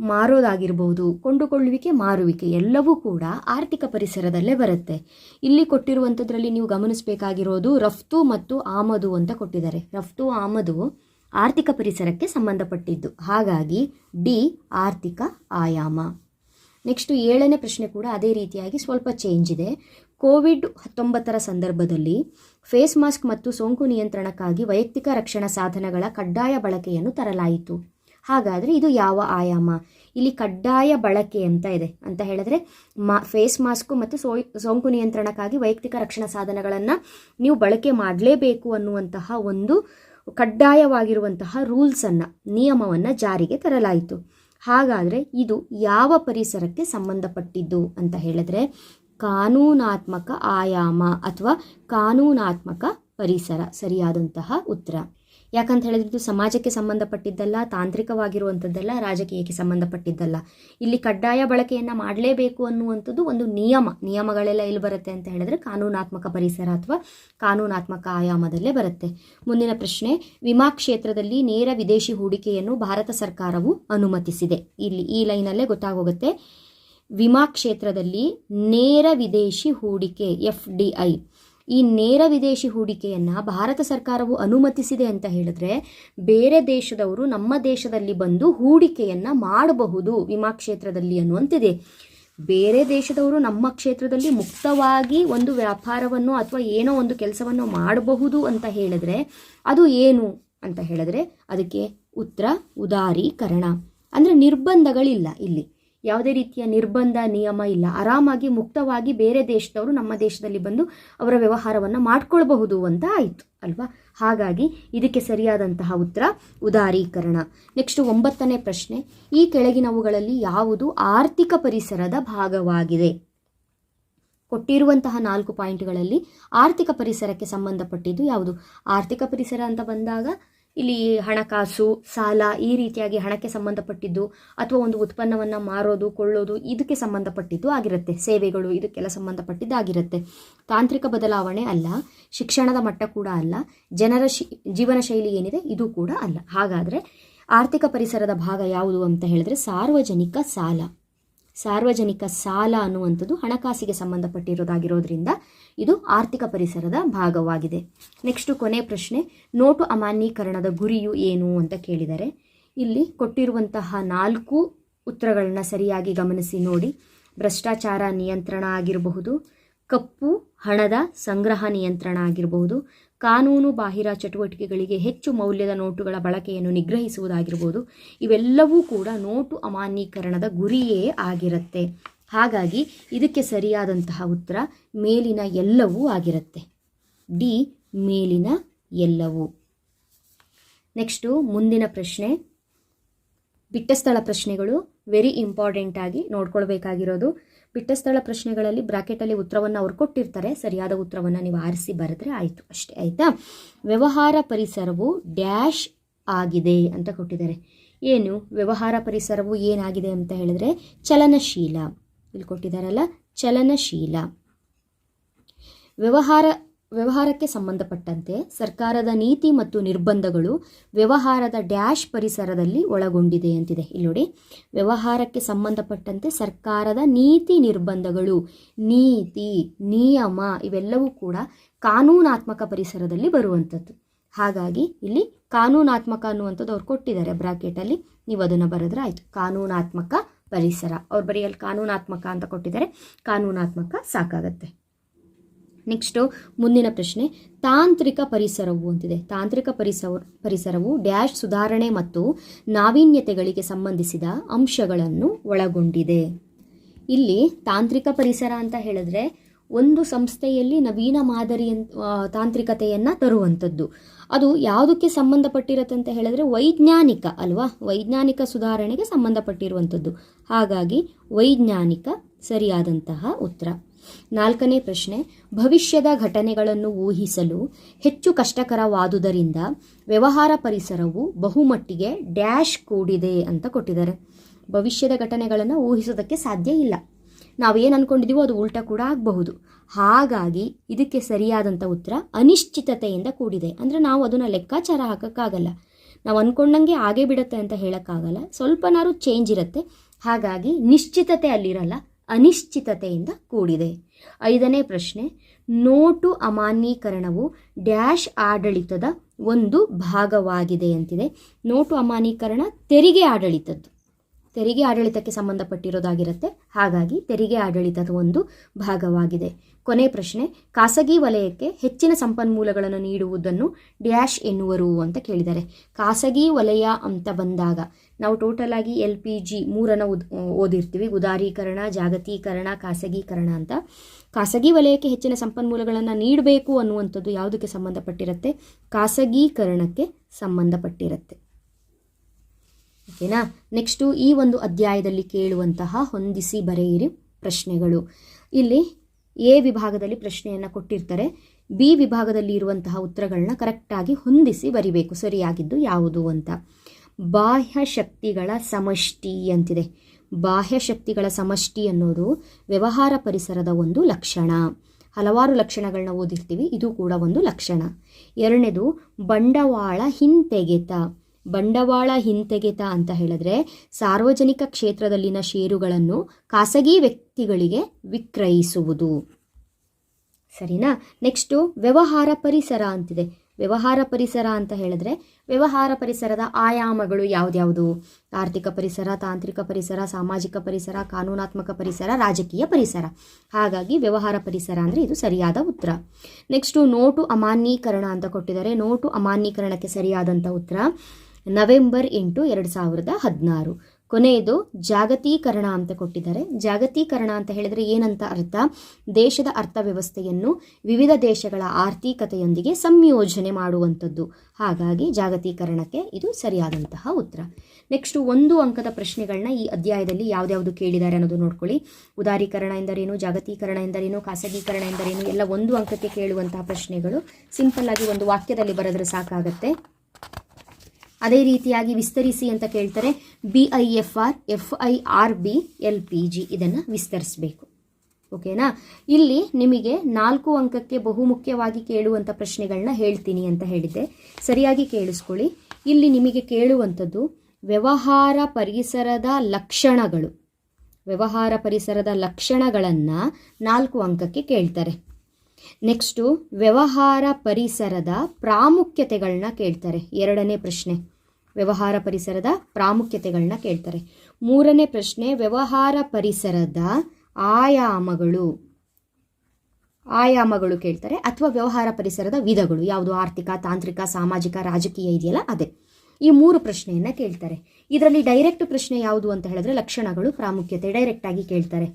ಮಾರೋದಾಗಿರಬಹುದು ಕೊಂಡುಕೊಳ್ಳುವಿಕೆ, ಮಾರುವಿಕೆ ಎಲ್ಲವೂ ಕೂಡ ಆರ್ಥಿಕ ಪರಿಸರದಲ್ಲೇ ಬರುತ್ತೆ. ಇಲ್ಲಿ ಕೊಟ್ಟಿರುವಂಥದ್ರಲ್ಲಿ ನೀವು ಗಮನಿಸಬೇಕಾಗಿರೋದು ರಫ್ತು ಮತ್ತು ಆಮದು ಅಂತ ಕೊಟ್ಟಿದ್ದಾರೆ. ರಫ್ತು, ಆಮದು ಆರ್ಥಿಕ ಪರಿಸರಕ್ಕೆ ಸಂಬಂಧಪಟ್ಟಿದ್ದು. ಹಾಗಾಗಿ ಡಿ, ಆರ್ಥಿಕ ಆಯಾಮ. ನೆಕ್ಸ್ಟ್ ಏಳನೇ ಪ್ರಶ್ನೆ ಕೂಡ ಅದೇ ರೀತಿಯಾಗಿ ಸ್ವಲ್ಪ ಚೇಂಜ್ ಇದೆ. ಕೋವಿಡ್ ಹತ್ತೊಂಬತ್ತರ ಸಂದರ್ಭದಲ್ಲಿ ಫೇಸ್ ಮಾಸ್ಕ್ ಮತ್ತು ಸೋಂಕು ನಿಯಂತ್ರಣಕ್ಕಾಗಿ ವೈಯಕ್ತಿಕ ರಕ್ಷಣಾ ಸಾಧನಗಳ ಕಡ್ಡಾಯ ಬಳಕೆಯನ್ನು ತರಲಾಯಿತು. ಹಾಗಾದರೆ ಇದು ಯಾವ ಆಯಾಮ? ಇಲ್ಲಿ ಕಡ್ಡಾಯ ಬಳಕೆ ಅಂತ ಇದೆ. ಅಂತ ಹೇಳಿದ್ರೆ, ಮಾ, ಫೇಸ್ ಮಾಸ್ಕು ಮತ್ತು ಸೋ, ಸೋಂಕು ನಿಯಂತ್ರಣಕ್ಕಾಗಿ ವೈಯಕ್ತಿಕ ರಕ್ಷಣಾ ಸಾಧನಗಳನ್ನು ನೀವು ಬಳಕೆ ಮಾಡಲೇಬೇಕು ಅನ್ನುವಂತಹ ಒಂದು ಕಡ್ಡಾಯವಾಗಿರುವಂತಹ ರೂಲ್ಸನ್ನು, ನಿಯಮವನ್ನು ಜಾರಿಗೆ ತರಲಾಯಿತು. ಹಾಗಾದರೆ ಇದು ಯಾವ ಪರಿಸರಕ್ಕೆ ಸಂಬಂಧಪಟ್ಟಿದ್ದು ಅಂತ ಹೇಳಿದ್ರೆ, ಕಾನೂನಾತ್ಮಕ ಆಯಾಮ ಅಥವಾ ಕಾನೂನಾತ್ಮಕ ಪರಿಸರ. ಸರಿಯಾದಂತಹ ಉತ್ತರ. ಯಾಕಂತ ಹೇಳಿದ್ರೆ ಇದು ಸಮಾಜಕ್ಕೆ ಸಂಬಂಧಪಟ್ಟಿದ್ದಲ್ಲ, ತಾಂತ್ರಿಕವಾಗಿರುವಂಥದ್ದಲ್ಲ, ರಾಜಕೀಯಕ್ಕೆ ಸಂಬಂಧಪಟ್ಟಿದ್ದಲ್ಲ. ಇಲ್ಲಿ ಕಡ್ಡಾಯ ಬಳಕೆಯನ್ನು ಮಾಡಲೇಬೇಕು ಅನ್ನುವಂಥದ್ದು ಒಂದು ನಿಯಮ, ನಿಯಮಗಳೆಲ್ಲ ಎಲ್ಲಿ ಬರುತ್ತೆ ಅಂತ ಹೇಳಿದ್ರೆ ಕಾನೂನಾತ್ಮಕ ಪರಿಸರ ಅಥವಾ ಕಾನೂನಾತ್ಮಕ ಆಯಾಮದಲ್ಲೇ ಬರುತ್ತೆ. ಮುಂದಿನ ಪ್ರಶ್ನೆ, ವಿಮಾ ಕ್ಷೇತ್ರದಲ್ಲಿ ನೇರ ವಿದೇಶಿ ಹೂಡಿಕೆಯನ್ನು ಭಾರತ ಸರ್ಕಾರವು ಅನುಮತಿಸಿದೆ. ಇಲ್ಲಿ ಈ ಲೈನಲ್ಲೇ ಗೊತ್ತಾಗೋಗುತ್ತೆ. ವಿಮಾ ಕ್ಷೇತ್ರದಲ್ಲಿ ನೇರ ವಿದೇಶಿ ಹೂಡಿಕೆ, ಎಫ್ ಡಿ ಐ. ಈ ನೇರ ವಿದೇಶಿ ಹೂಡಿಕೆಯನ್ನು ಭಾರತ ಸರ್ಕಾರವು ಅನುಮತಿಸಿದೆ ಅಂತ ಹೇಳಿದ್ರೆ ಬೇರೆ ದೇಶದವರು ನಮ್ಮ ದೇಶದಲ್ಲಿ ಬಂದು ಹೂಡಿಕೆಯನ್ನು ಮಾಡಬಹುದು ವಿಮಾ ಕ್ಷೇತ್ರದಲ್ಲಿ ಅನ್ನುವಂತಿದೆ. ಬೇರೆ ದೇಶದವರು ನಮ್ಮ ಕ್ಷೇತ್ರದಲ್ಲಿ ಮುಕ್ತವಾಗಿ ಒಂದು ವ್ಯಾಪಾರವನ್ನು ಅಥವಾ ಏನೋ ಒಂದು ಕೆಲಸವನ್ನು ಮಾಡಬಹುದು ಅಂತ ಹೇಳಿದ್ರೆ ಅದು ಏನು ಅಂತ ಹೇಳಿದ್ರೆ ಅದಕ್ಕೆ ಉತ್ತರ, ಉದಾರೀಕರಣ. ಅಂದರೆ ನಿರ್ಬಂಧಗಳಿಲ್ಲ ಇಲ್ಲಿ. ಯಾವುದೇ ರೀತಿಯ ನಿರ್ಬಂಧ, ನಿಯಮ ಇಲ್ಲ. ಆರಾಮಾಗಿ, ಮುಕ್ತವಾಗಿ ಬೇರೆ ದೇಶದವರು ನಮ್ಮ ದೇಶದಲ್ಲಿ ಬಂದು ಅವರ ವ್ಯವಹಾರವನ್ನು ಮಾಡ್ಕೊಳ್ಬಹುದು ಅಂತ ಆಯಿತು, ಅಲ್ವಾ? ಹಾಗಾಗಿ ಇದಕ್ಕೆ ಸರಿಯಾದಂತಹ ಉತ್ತರ ಉದಾರೀಕರಣ. ನೆಕ್ಸ್ಟ್ ಒಂಬತ್ತನೇ ಪ್ರಶ್ನೆ. ಈ ಕೆಳಗಿನವುಗಳಲ್ಲಿ ಯಾವುದು ಆರ್ಥಿಕ ಪರಿಸರದ ಭಾಗವಾಗಿದೆ? ಕೊಟ್ಟಿರುವಂತಹ ನಾಲ್ಕು ಪಾಯಿಂಟ್ಗಳಲ್ಲಿ ಆರ್ಥಿಕ ಪರಿಸರಕ್ಕೆ ಸಂಬಂಧಪಟ್ಟಿದ್ದು ಯಾವುದು? ಆರ್ಥಿಕ ಪರಿಸರ ಅಂತ ಬಂದಾಗ ಇಲ್ಲಿ ಹಣಕಾಸು, ಸಾಲ ಈ ರೀತಿಯಾಗಿ ಹಣಕ್ಕೆ ಸಂಬಂಧಪಟ್ಟಿದ್ದು ಅಥವಾ ಒಂದು ಉತ್ಪನ್ನವನ್ನು ಮಾರೋದು, ಕೊಳ್ಳೋದು ಇದಕ್ಕೆ ಸಂಬಂಧಪಟ್ಟಿದ್ದು ಆಗಿರುತ್ತೆ. ಸೇವೆಗಳು ಇದಕ್ಕೆಲ್ಲ ಸಂಬಂಧಪಟ್ಟಿದ್ದಾಗಿರುತ್ತೆ. ತಾಂತ್ರಿಕ ಬದಲಾವಣೆ ಅಲ್ಲ, ಶಿಕ್ಷಣದ ಮಟ್ಟ ಕೂಡ ಅಲ್ಲ, ಜನರ ಶಿ, ಜೀವನ ಶೈಲಿ ಏನಿದೆ ಇದು ಕೂಡ ಅಲ್ಲ. ಹಾಗಾದರೆ ಆರ್ಥಿಕ ಪರಿಸರದ ಭಾಗ ಯಾವುದು ಅಂತ ಹೇಳಿದ್ರೆ ಸಾರ್ವಜನಿಕ ಸಾಲ. ಸಾರ್ವಜನಿಕ ಸಾಲ ಅನ್ನುವಂಥದ್ದು ಹಣಕಾಸಿಗೆ ಸಂಬಂಧಪಟ್ಟಿರೋದಾಗಿರೋದ್ರಿಂದ ಇದು ಆರ್ಥಿಕ ಪರಿಸರದ ಭಾಗವಾಗಿದೆ. ನೆಕ್ಸ್ಟು ಕೊನೆ ಪ್ರಶ್ನೆ, ನೋಟು ಅಮಾನ್ಯೀಕರಣದ ಗುರಿಯು ಏನು ಅಂತ ಕೇಳಿದರೆ, ಇಲ್ಲಿ ಕೊಟ್ಟಿರುವಂತಹ ನಾಲ್ಕು ಉತ್ತರಗಳನ್ನ ಸರಿಯಾಗಿ ಗಮನಿಸಿ ನೋಡಿ. ಭ್ರಷ್ಟಾಚಾರ ನಿಯಂತ್ರಣ ಆಗಿರಬಹುದು, ಕಪ್ಪು ಹಣದ ಸಂಗ್ರಹ ನಿಯಂತ್ರಣ ಆಗಿರಬಹುದು ಕಾನೂನು ಬಾಹಿರ ಚಟುವಟಿಕೆಗಳಿಗೆ ಹೆಚ್ಚು ಮೌಲ್ಯದ ನೋಟುಗಳ ಬಳಕೆಯನ್ನು ನಿಗ್ರಹಿಸುವುದಾಗಿರ್ಬೋದು, ಇವೆಲ್ಲವೂ ಕೂಡ ನೋಟು ಅಮಾನ್ಯೀಕರಣದ ಗುರಿಯೇ ಆಗಿರುತ್ತೆ. ಹಾಗಾಗಿ ಇದಕ್ಕೆ ಸರಿಯಾದಂತಹ ಉತ್ತರ ಮೇಲಿನ ಎಲ್ಲವೂ ಆಗಿರುತ್ತೆ. ಡಿ, ಮೇಲಿನ ಎಲ್ಲವೂ. ನೆಕ್ಸ್ಟು, ಮುಂದಿನ ಪ್ರಶ್ನೆ. ಬಿಟ್ಟ ಸ್ಥಳ ಪ್ರಶ್ನೆಗಳು ವೆರಿ ಇಂಪಾರ್ಟೆಂಟ್ ಆಗಿ ನೋಡ್ಕೊಳ್ಬೇಕಾಗಿರೋದು. ಪಿಟ್ಟಸ್ಥಳ ಪ್ರಶ್ನೆಗಳಲ್ಲಿ ಬ್ರಾಕೆಟಲ್ಲಿ ಉತ್ತರವನ್ನು ಅವ್ರು ಕೊಟ್ಟಿರ್ತಾರೆ. ಸರಿಯಾದ ಉತ್ತರವನ್ನು ನೀವು ಆರಿಸಿ ಬರೆದ್ರೆ ಆಯಿತು. ಅಷ್ಟೇ ಆಯಿತಾ? ವ್ಯವಹಾರ ಪರಿಸರವು ಡ್ಯಾಶ್ ಆಗಿದೆ ಅಂತ ಕೊಟ್ಟಿದ್ದಾರೆ. ಏನು? ವ್ಯವಹಾರ ಪರಿಸರವು ಏನಾಗಿದೆ ಅಂತ ಹೇಳಿದ್ರೆ ಚಲನಶೀಲ. ಇಲ್ಲಿ ಕೊಟ್ಟಿದ್ದಾರಲ್ಲ, ಚಲನಶೀಲ. ವ್ಯವಹಾರ ವ್ಯವಹಾರಕ್ಕೆ ಸಂಬಂಧಪಟ್ಟಂತೆ ಸರ್ಕಾರದ ನೀತಿ ಮತ್ತು ನಿರ್ಬಂಧಗಳು ವ್ಯವಹಾರದ ಡ್ಯಾಶ್ ಪರಿಸರದಲ್ಲಿ ಒಳಗೊಂಡಿದೆ ಅಂತಿದೆ. ಇಲ್ಲಿ ನೋಡಿ, ವ್ಯವಹಾರಕ್ಕೆ ಸಂಬಂಧಪಟ್ಟಂತೆ ಸರ್ಕಾರದ ನೀತಿ ನಿರ್ಬಂಧಗಳು, ನೀತಿ, ನಿಯಮ ಇವೆಲ್ಲವೂ ಕೂಡ ಕಾನೂನಾತ್ಮಕ ಪರಿಸರದಲ್ಲಿ ಬರುವಂಥದ್ದು. ಹಾಗಾಗಿ ಇಲ್ಲಿ ಕಾನೂನಾತ್ಮಕ ಅನ್ನುವಂಥದ್ದು ಅವ್ರು ಕೊಟ್ಟಿದ್ದಾರೆ ಬ್ರಾಕೆಟಲ್ಲಿ. ನೀವು ಅದನ್ನು ಬರೆದ್ರೆ ಆಯಿತು. ಕಾನೂನಾತ್ಮಕ ಪರಿಸರ. ಅವ್ರು ಬರೀ ಕಾನೂನಾತ್ಮಕ ಅಂತ ಕೊಟ್ಟಿದ್ದಾರೆ. ಕಾನೂನಾತ್ಮಕ ಸಾಕಾಗತ್ತೆ. ನೆಕ್ಸ್ಟು ಮುಂದಿನ ಪ್ರಶ್ನೆ. ತಾಂತ್ರಿಕ ಪರಿಸರವು ಅಂತಿದೆ. ತಾಂತ್ರಿಕ ಪರಿಸರ ಪರಿಸರವು ಡ್ಯಾಶ್ ಸುಧಾರಣೆ ಮತ್ತು ನಾವೀನ್ಯತೆಗಳಿಗೆ ಸಂಬಂಧಿಸಿದ ಅಂಶಗಳನ್ನು ಒಳಗೊಂಡಿದೆ. ಇಲ್ಲಿ ತಾಂತ್ರಿಕ ಪರಿಸರ ಅಂತ ಹೇಳಿದ್ರೆ ಒಂದು ಸಂಸ್ಥೆಯಲ್ಲಿ ನವೀನ ಮಾದರಿ ತಾಂತ್ರಿಕತೆಯನ್ನು ತರುವಂಥದ್ದು. ಅದು ಯಾವುದಕ್ಕೆ ಸಂಬಂಧಪಟ್ಟಿರುತ್ತೆ ಅಂತ ಹೇಳಿದ್ರೆ ವೈಜ್ಞಾನಿಕ ಅಲ್ವಾ? ವೈಜ್ಞಾನಿಕ ಸುಧಾರಣೆಗೆ ಸಂಬಂಧಪಟ್ಟಿರುವಂಥದ್ದು. ಹಾಗಾಗಿ ವೈಜ್ಞಾನಿಕ ಸರಿಯಾದಂತಹ ಉತ್ತರ. ನಾಲ್ಕನೇ ಪ್ರಶ್ನೆ, ಭವಿಷ್ಯದ ಘಟನೆಗಳನ್ನು ಊಹಿಸಲು ಹೆಚ್ಚು ಕಷ್ಟಕರವಾದುದರಿಂದ ವ್ಯವಹಾರ ಪರಿಸರವು ಬಹುಮಟ್ಟಿಗೆ ಡ್ಯಾಶ್ ಕೂಡಿದೆ ಅಂತ ಕೊಟ್ಟಿದ್ದಾರೆ. ಭವಿಷ್ಯದ ಘಟನೆಗಳನ್ನು ಊಹಿಸೋದಕ್ಕೆ ಸಾಧ್ಯ ಇಲ್ಲ. ನಾವೇನು ಅನ್ಕೊಂಡಿದೀವೋ ಅದು ಉಲ್ಟಾ ಕೂಡ ಆಗಬಹುದು. ಹಾಗಾಗಿ ಇದಕ್ಕೆ ಸರಿಯಾದಂಥ ಉತ್ತರ ಅನಿಶ್ಚಿತತೆಯಿಂದ ಕೂಡಿದೆ. ಅಂದರೆ ನಾವು ಅದನ್ನು ಲೆಕ್ಕಾಚಾರ ಹಾಕೋಕ್ಕಾಗಲ್ಲ. ನಾವು ಅಂದ್ಕೊಂಡಂಗೆ ಆಗೇ ಬಿಡುತ್ತೆ ಅಂತ ಹೇಳೋಕ್ಕಾಗಲ್ಲ. ಸ್ವಲ್ಪನಾರು ಚೇಂಜ್ ಇರುತ್ತೆ. ಹಾಗಾಗಿ ನಿಶ್ಚಿತತೆ ಅಲ್ಲಿರಲ್ಲ. ಅನಿಶ್ಚಿತತೆಯಿಂದ ಕೂಡಿದೆ. ಐದನೇ ಪ್ರಶ್ನೆ, ನೋಟು ಅಮಾನ್ಯೀಕರಣವು ಡ್ಯಾಶ್ ಆಡಳಿತದ ಒಂದು ಭಾಗವಾಗಿದೆ ಅಂತಿದೆ. ನೋಟು ಅಮಾನ್ಯೀಕರಣ ತೆರಿಗೆ ಆಡಳಿತದ್ದು. ತೆರಿಗೆ ಆಡಳಿತಕ್ಕೆ ಸಂಬಂಧಪಟ್ಟಿರೋದಾಗಿರುತ್ತೆ. ಹಾಗಾಗಿ ತೆರಿಗೆ ಆಡಳಿತದ ಒಂದು ಭಾಗವಾಗಿದೆ. ಕೊನೆ ಪ್ರಶ್ನೆ, ಖಾಸಗಿ ವಲಯಕ್ಕೆ ಹೆಚ್ಚಿನ ಸಂಪನ್ಮೂಲಗಳನ್ನು ನೀಡುವುದನ್ನು ಡ್ಯಾಶ್ ಎನ್ನುವರು ಅಂತ ಕೇಳಿದ್ದಾರೆ. ಖಾಸಗಿ ವಲಯ ಅಂತ ಬಂದಾಗ ನಾವು ಟೋಟಲ್ ಆಗಿ ಎಲ್ ಪಿ ಜಿ ಮೂರನ್ನು ಓದಿರ್ತೀವಿ. ಉದಾರೀಕರಣ, ಜಾಗತೀಕರಣ, ಖಾಸಗೀಕರಣ ಅಂತ. ಖಾಸಗಿ ವಲಯಕ್ಕೆ ಹೆಚ್ಚಿನ ಸಂಪನ್ಮೂಲಗಳನ್ನು ನೀಡಬೇಕು ಅನ್ನುವಂಥದ್ದು ಯಾವುದಕ್ಕೆ ಸಂಬಂಧಪಟ್ಟಿರುತ್ತೆ? ಖಾಸಗೀಕರಣಕ್ಕೆ ಸಂಬಂಧಪಟ್ಟಿರುತ್ತೆ. ಓಕೆನಾ? ನೆಕ್ಸ್ಟು ಈ ಒಂದು ಅಧ್ಯಾಯದಲ್ಲಿ ಕೇಳುವಂತಹ, ಹೊಂದಿಸಿ ಬರೆಯಿರಿ ಪ್ರಶ್ನೆಗಳು. ಇಲ್ಲಿ ಎ ವಿಭಾಗದಲ್ಲಿ ಪ್ರಶ್ನೆಯನ್ನು ಕೊಟ್ಟಿರ್ತಾರೆ, ಬಿ ವಿಭಾಗದಲ್ಲಿ ಇರುವಂತಹ ಉತ್ತರಗಳನ್ನ ಕರೆಕ್ಟಾಗಿ ಹೊಂದಿಸಿ ಬರಿಬೇಕು, ಸರಿಯಾಗಿದ್ದು ಯಾವುದು ಅಂತ. ಬಾಹ್ಯ ಶಕ್ತಿಗಳ ಸಮಷ್ಟಿ ಅಂತಿದೆ. ಬಾಹ್ಯ ಶಕ್ತಿಗಳ ಸಮಷ್ಟಿ ಅನ್ನೋದು ವ್ಯವಹಾರ ಪರಿಸರದ ಒಂದು ಲಕ್ಷಣ. ಹಲವಾರು ಲಕ್ಷಣಗಳನ್ನ ಓದಿರ್ತೀವಿ, ಇದು ಕೂಡ ಒಂದು ಲಕ್ಷಣ. ಎರಡನೇದು ಬಂಡವಾಳ ಹಿಂತೆಗೆತ. ಬಂಡವಾಳ ಹಿಂತೆಗೆತ ಅಂತ ಹೇಳಿದ್ರೆ ಸಾರ್ವಜನಿಕ ಕ್ಷೇತ್ರದಲ್ಲಿನ ಷೇರುಗಳನ್ನು ಖಾಸಗಿ ವ್ಯಕ್ತಿಗಳಿಗೆ ವಿಕ್ರಯಿಸುವುದು. ಸರಿನಾ? ನೆಕ್ಸ್ಟು ವ್ಯವಹಾರ ಪರಿಸರ ಅಂತಿದೆ. ವ್ಯವಹಾರ ಪರಿಸರ ಅಂತ ಹೇಳಿದ್ರೆ ವ್ಯವಹಾರ ಪರಿಸರದ ಆಯಾಮಗಳು ಯಾವ್ದ್ಯಾವುದು? ಆರ್ಥಿಕ ಪರಿಸರ, ತಾಂತ್ರಿಕ ಪರಿಸರ, ಸಾಮಾಜಿಕ ಪರಿಸರ, ಕಾನೂನಾತ್ಮಕ ಪರಿಸರ, ರಾಜಕೀಯ ಪರಿಸರ. ಹಾಗಾಗಿ ವ್ಯವಹಾರ ಪರಿಸರ ಅಂದರೆ ಇದು ಸರಿಯಾದ ಉತ್ತರ. ನೆಕ್ಸ್ಟು ನೋಟು ಅಮಾನ್ಯೀಕರಣ ಅಂತ ಕೊಟ್ಟಿದ್ದಾರೆ. ನೋಟು ಅಮಾನ್ಯೀಕರಣಕ್ಕೆ ಸರಿಯಾದಂಥ ಉತ್ತರ. ನವೆಂಬರ್ ಎಂಟು ಎರಡು ಸಾವಿರದ ಹದಿನಾರು. ಕೊನೆಯದು ಜಾಗತೀಕರಣ ಅಂತ ಕೊಟ್ಟಿದ್ದಾರೆ. ಜಾಗತೀಕರಣ ಅಂತ ಹೇಳಿದರೆ ಏನಂತ ಅರ್ಥ? ದೇಶದ ಅರ್ಥವ್ಯವಸ್ಥೆಯನ್ನು ವಿವಿಧ ದೇಶಗಳ ಆರ್ಥಿಕತೆಯೊಂದಿಗೆ ಸಂಯೋಜನೆ ಮಾಡುವಂಥದ್ದು. ಹಾಗಾಗಿ ಜಾಗತೀಕರಣಕ್ಕೆ ಇದು ಸರಿಯಾದಂತಹ ಉತ್ತರ. ನೆಕ್ಸ್ಟ್ ಒಂದು ಅಂಕದ ಪ್ರಶ್ನೆಗಳನ್ನ ಈ ಅಧ್ಯಾಯದಲ್ಲಿ ಯಾವ್ದ್ಯಾವುದು ಕೇಳಿದ್ದಾರೆ ಅನ್ನೋದು ನೋಡ್ಕೊಳ್ಳಿ. ಉದಾರೀಕರಣ ಎಂದರೇನು? ಜಾಗತೀಕರಣ ಎಂದರೇನು? ಖಾಸಗೀಕರಣ ಎಂದರೇನು? ಎಲ್ಲ ಒಂದು ಅಂಕಕ್ಕೆ ಕೇಳುವಂತಹ ಪ್ರಶ್ನೆಗಳು. ಸಿಂಪಲ್ ಆಗಿ ಒಂದು ವಾಕ್ಯದಲ್ಲಿ ಬರೆದ್ರೆ ಸಾಕಾಗತ್ತೆ. ಅದೇ ರೀತಿಯಾಗಿ ವಿಸ್ತರಿಸಿ ಅಂತ ಕೇಳ್ತಾರೆ. B I F R F I R B L P G ಇದನ್ನು ವಿಸ್ತರಿಸಬೇಕು. ಓಕೆನಾ? ಇಲ್ಲಿ ನಿಮಗೆ ನಾಲ್ಕು ಅಂಕಕ್ಕೆ ಬಹುಮುಖ್ಯವಾಗಿ ಕೇಳುವಂಥ ಪ್ರಶ್ನೆಗಳನ್ನ ಹೇಳ್ತೀನಿ ಅಂತ ಹೇಳಿದ್ದೆ. ಸರಿಯಾಗಿ ಕೇಳಿಸ್ಕೊಳ್ಳಿ. ಇಲ್ಲಿ ನಿಮಗೆ ಕೇಳುವಂಥದ್ದು ವ್ಯವಹಾರ ಪರಿಸರದ ಲಕ್ಷಣಗಳು. ವ್ಯವಹಾರ ಪರಿಸರದ ಲಕ್ಷಣಗಳನ್ನು ನಾಲ್ಕು ಅಂಕಕ್ಕೆ ಕೇಳ್ತಾರೆ. ನೆಕ್ಸ್ಟು ವ್ಯವಹಾರ ಪರಿಸರದ ಪ್ರಾಮುಖ್ಯತೆಗಳನ್ನ ಕೇಳ್ತಾರೆ. ಎರಡನೇ ಪ್ರಶ್ನೆ. ವ್ಯವಹಾರ ಪರಿಸರದ ಪ್ರಾಮುಖ್ಯತೆಗಳನ್ನ ಕೇಳ್ತಾರೆ. ಮೂರನೇ ಪ್ರಶ್ನೆ, ವ್ಯವಹಾರ ಪರಿಸರದ ಆಯಾಮಗಳು. ಆಯಾಮಗಳು ಕೇಳ್ತಾರೆ, ಅಥವಾ ವ್ಯವಹಾರ ಪರಿಸರದ ವಿಧಗಳು. ಯಾವುದು ಆರ್ಥಿಕ, ತಾಂತ್ರಿಕ, ಸಾಮಾಜಿಕ, ರಾಜಕೀಯ ಇದೆಯಲ್ಲ, ಅದೇ. ಈ ಮೂರು ಪ್ರಶ್ನೆಯನ್ನು ಕೇಳ್ತಾರೆ. ಇದರಲ್ಲಿ ಡೈರೆಕ್ಟ್ ಪ್ರಶ್ನೆ ಯಾವುದು ಅಂತ ಹೇಳಿದ್ರೆ ಲಕ್ಷಣಗಳು ಪ್ರಾಮುಖ್ಯತೆ ಡೈರೆಕ್ಟ್ ಆಗಿ ಕೇಳ್ತಾರೆ.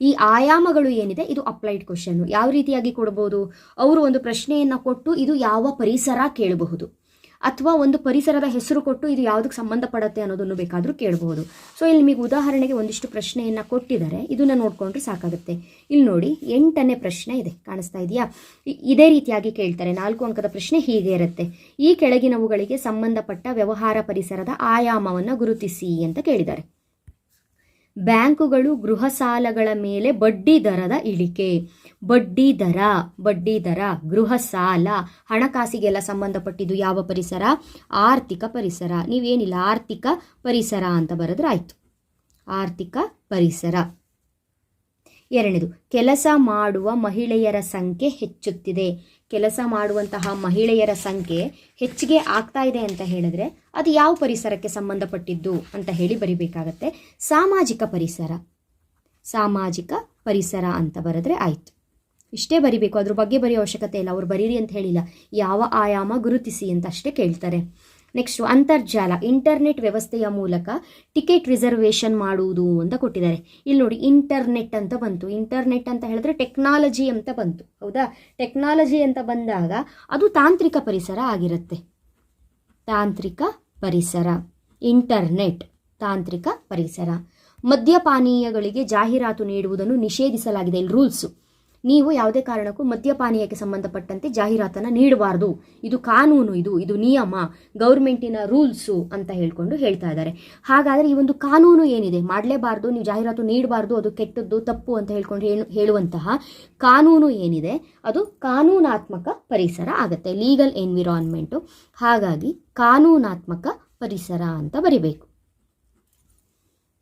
ಈ ಆಯಾಮಗಳು ಏನಿದೆ, ಇದು ಅಪ್ಲೈಡ್ ಕ್ವಶನ್ ಯಾವ ರೀತಿಯಾಗಿ ಕೊಡಬಹುದು ಅವರು ಒಂದು ಪ್ರಶ್ನೆಯನ್ನು ಕೊಟ್ಟು ಇದು ಯಾವ ಪರಿಸರ ಕೇಳಬಹುದು? ಅಥವಾ ಒಂದು ಪರಿಸರದ ಹೆಸರು ಕೊಟ್ಟು ಇದು ಯಾವುದಕ್ಕೆ ಸಂಬಂಧಪಡುತ್ತೆ ಅನ್ನೋದನ್ನು ಬೇಕಾದರೂ ಕೇಳಬಹುದು ಸೊ ಇಲ್ಲಿ ನಿಮಗೆ ಉದಾಹರಣೆಗೆ ಒಂದಿಷ್ಟು ಪ್ರಶ್ನೆಯನ್ನು ಕೊಟ್ಟಿದ್ದಾರೆ. ಇದನ್ನು ನೋಡಿಕೊಂಡ್ರೆ ಸಾಕಾಗುತ್ತೆ. ಇಲ್ಲಿ ನೋಡಿ, ಎಂಟನೇ ಪ್ರಶ್ನೆ ಇದೆ. ಕಾಣಿಸ್ತಾ ಇದೆಯಾ? ಇದೇ ರೀತಿಯಾಗಿ ಕೇಳ್ತಾರೆ. ನಾಲ್ಕು ಅಂಕದ ಪ್ರಶ್ನೆ ಹೀಗೆ ಇರುತ್ತೆ. ಈ ಕೆಳಗಿನವುಗಳಿಗೆ ಸಂಬಂಧಪಟ್ಟ ವ್ಯವಹಾರ ಪರಿಸರದ ಆಯಾಮವನ್ನು ಗುರುತಿಸಿ ಅಂತ ಕೇಳಿದ್ದಾರೆ. ಬ್ಯಾಂಕುಗಳು ಗೃಹ ಸಾಲಗಳ ಮೇಲೆ ಬಡ್ಡಿ ದರದ ಇಳಿಕೆ. ಬಡ್ಡಿ ದರ ಬಡ್ಡಿ ದರ, ಗೃಹ ಸಾಲ, ಹಣಕಾಸಿಗೆಲ್ಲ ಸಂಬಂಧಪಟ್ಟಿದ್ದು ಯಾವ ಪರಿಸರ? ಆರ್ಥಿಕ ಪರಿಸರ. ನೀವೇನಿಲ್ಲ, ಆರ್ಥಿಕ ಪರಿಸರ ಅಂತ ಬರೆದ್ರೆ ಆರ್ಥಿಕ ಪರಿಸರ. ಎರಡನೇದು, ಕೆಲಸ ಮಾಡುವ ಮಹಿಳೆಯರ ಸಂಖ್ಯೆ ಹೆಚ್ಚುತ್ತಿದೆ. ಕೆಲಸ ಮಾಡುವಂತಹ ಮಹಿಳೆಯರ ಸಂಖ್ಯೆ ಹೆಚ್ಚಿಗೆ ಆಗ್ತಾ ಇದೆ ಅಂತ ಹೇಳಿದ್ರೆ ಅದು ಯಾವ ಪರಿಸರಕ್ಕೆ ಸಂಬಂಧಪಟ್ಟಿದ್ದು ಅಂತ ಹೇಳಿ ಬರಿಬೇಕಾಗತ್ತೆ. ಸಾಮಾಜಿಕ ಪರಿಸರ. ಸಾಮಾಜಿಕ ಪರಿಸರ ಅಂತ ಬರೆದ್ರೆ ಆಯ್ತು. ಇಷ್ಟೇ ಬರಿಬೇಕು. ಅದ್ರ ಬಗ್ಗೆ ಬರೆಯೋ ಅವಶ್ಯಕತೆ ಇಲ್ಲ. ಅವ್ರು ಬರೀರಿ ಅಂತ ಹೇಳಿಲ್ಲ. ಯಾವ ಆಯಾಮ ಗುರುತಿಸಿ ಅಂತ ಅಷ್ಟೇ ಕೇಳ್ತಾರೆ. ನೆಕ್ಸ್ಟ್ ಅಂತರ್ಜಾಲ ಇಂಟರ್ನೆಟ್ ವ್ಯವಸ್ಥೆಯ ಮೂಲಕ ಟಿಕೆಟ್ ರಿಸರ್ವೇಷನ್ ಮಾಡುವುದು ಅಂತ ಕೊಟ್ಟಿದ್ದಾರೆ. ಇಲ್ಲಿ ನೋಡಿ ಇಂಟರ್ನೆಟ್ ಅಂತ ಬಂತು. ಇಂಟರ್ನೆಟ್ ಅಂತ ಹೇಳಿದ್ರೆ ಟೆಕ್ನಾಲಜಿ ಅಂತ ಬಂತು. ಹೌದಾ? ಟೆಕ್ನಾಲಜಿ ಅಂತ ಬಂದಾಗ ಅದು ತಾಂತ್ರಿಕ ಪರಿಸರ ಆಗಿರುತ್ತೆ. ತಾಂತ್ರಿಕ ಪರಿಸರ. ಇಂಟರ್ನೆಟ್ ತಾಂತ್ರಿಕ ಪರಿಸರ. ಮದ್ಯಪಾನೀಯಗಳಿಗೆ ಜಾಹೀರಾತು ನೀಡುವುದನ್ನು ನಿಷೇಧಿಸಲಾಗಿದೆ. ಇಲ್ಲಿ ರೂಲ್ಸು ನೀವು ಯಾವುದೇ ಕಾರಣಕ್ಕೂ ಮದ್ಯಪಾನೀಯಕ್ಕೆ ಸಂಬಂಧಪಟ್ಟಂತೆ ಜಾಹೀರಾತನ್ನು ನೀಡಬಾರ್ದು. ಇದು ಕಾನೂನು ಇದು ಇದು ನಿಯಮ, ಗೌರ್ಮೆಂಟಿನ ರೂಲ್ಸು ಅಂತ ಹೇಳ್ಕೊಂಡು ಹೇಳ್ತಾ ಇದ್ದಾರೆ. ಹಾಗಾದರೆ ಈ ಒಂದು ಕಾನೂನು ಏನಿದೆ? ಮಾಡಲೇಬಾರ್ದು, ನೀವು ಜಾಹೀರಾತು ನೀಡಬಾರ್ದು, ಅದು ಕೆಟ್ಟದ್ದು, ತಪ್ಪು ಅಂತ ಹೇಳ್ಕೊಂಡು ಹೇಳು, ಹೇಳುವಂತಹ ಕಾನೂನು ಏನಿದೆ? ಅದು ಕಾನೂನಾತ್ಮಕ ಪರಿಸರ ಆಗುತ್ತೆ ಲೀಗಲ್ ಎನ್ವಿರಾನ್ಮೆಂಟು ಹಾಗಾಗಿ ಕಾನೂನಾತ್ಮಕ ಪರಿಸರ ಅಂತ ಬರಿಬೇಕು.